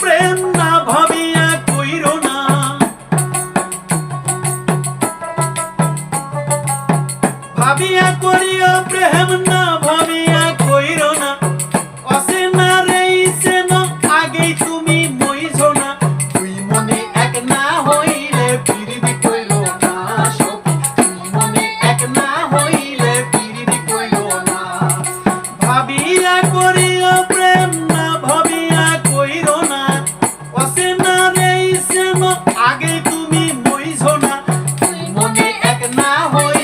প্রেম না ভাবিয়া না। ভাবিয়া না হইলে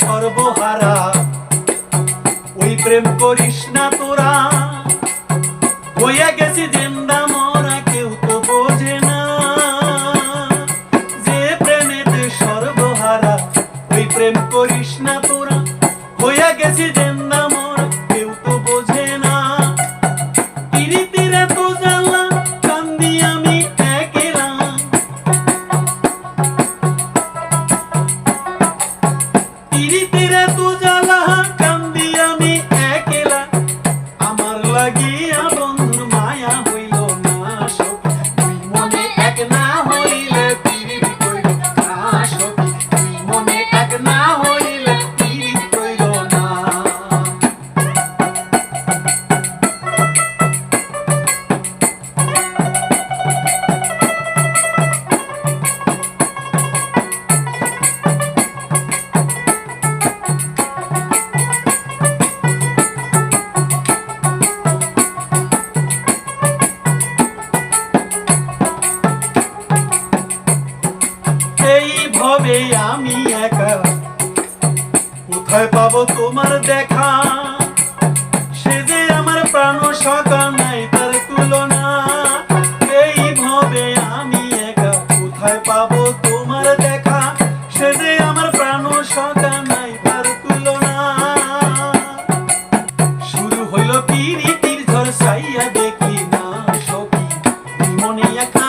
সর্বহারা। ওই প্রেম করিস না তোরা। হইয়া গেছি জেন্দা মরা, কেউ তো বোঝে না। যে প্রেমেতে সর্বহারা, ওই প্রেম করিস না তোরা। হইয়া গেছি জেন্দা ভবে আমি একা। কোথায় পাবো তোমার দেখা? সে যে আমার প্রাণ সকা নাই তার তুলনা। এই ভবে আমি একা। কোথায় পাবো তোমার দেখা? সে যে আমার প্রাণ সকা নাই তার তুলনা। শুরু হইল পিরিতির ঝড় সাইয়া দেখি না সখী। মনে একা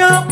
up.